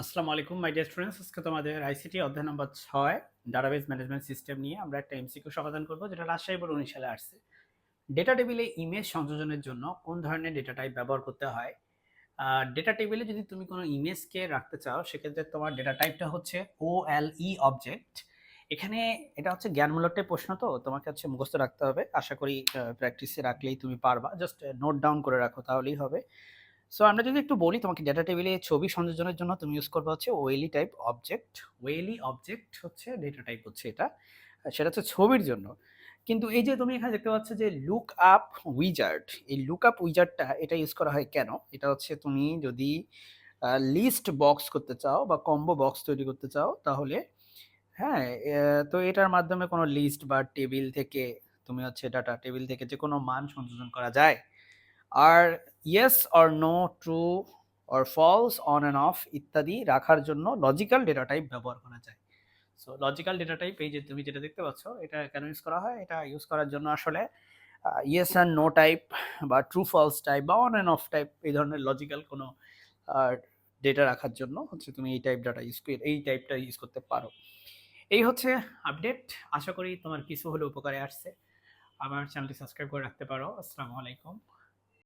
আসসালামু আলাইকুম my dear students আজকে তোমাদের আইসিটি অধ্যায় নম্বর ছয় ডাটাবেস ম্যানেজমেন্ট সিস্টেম নিয়ে আমরা একটা এমসিকিউ সমাধান করব, যেটা রাজশাহী বোর্ড উনিশ সালে আসছে। ডেটা টেবিলে ইমেজ সংযোজনের জন্য কোন ধরনের ডেটা টাইপ ব্যবহার করতে হয়? ডেটা টেবিলে যদি তুমি কোনো ইমেজকে রাখতে চাও, সেক্ষেত্রে তোমার ডেটা টাইপটা হচ্ছে ও এল ই অবজেক্ট এখানে এটা হচ্ছে জ্ঞানমূলক টাইপ প্রশ্ন তো, তোমাকে হচ্ছে মুখস্থ রাখতে হবে। আশা করি প্র্যাকটিসে রাখলেই তুমি পারবা। জাস্ট নোট ডাউন করে রাখো, তাহলেই হবে। সো আমরা যদি একটু বলি তোমাকে ডেটা টেবিলে ছবি সংযোজনের জন্য তুমি ইউজ করবে হচ্ছে value type object value object হচ্ছে ডেটা টাইপ হচ্ছে এটা, সেটা হচ্ছে ছবির জন্য। কিন্তু এই যে তুমি এখানে দেখতে পাচ্ছ যে লুক আপ উইজার্ড এই লুক আপ উইজার্ডটা এটা ইউজ করা হয় কেন? এটা হচ্ছে তুমি যদি লিস্ট বক্স করতে চাও বা কম্বো বক্স তৈরি করতে চাও, তাহলে হ্যাঁ তো এটার মাধ্যমে কোনো লিস্ট বা টেবিল থেকে তুমি হচ্ছে ডাটা টেবিল থেকে যে কোনো মান সংযোজন করা যায়। আর yes or no true or false on and off ইত্যাদি রাখার জন্য লজিক্যাল ডেটা টাইপ ব্যবহার করা যায়। সো লজিক্যাল ডেটা টাইপ এই যে তুমি যেটা দেখতে পাচ্ছ, এটা কেন ইউজ করা হয়? এটা ইউজ করার জন্য আসলে ইয়েস অ্যান্ড নো টাইপ বা ট্রু ফলস টাইপ বা অন অ্যান্ড অফ টাইপ এই ধরনের লজিক্যাল কোনো ডেটা রাখার জন্য হচ্ছে তুমি এই টাইপ ডাটা ইউজ এই টাইপটা ইউজ করতে পারো। এই হচ্ছে আপডেট আশা করি তোমার কিছু হলে উপকারে আসছে। আমার চ্যানেলটি সাবস্ক্রাইব করে রাখতে পারো। আসসালামু আলাইকুম।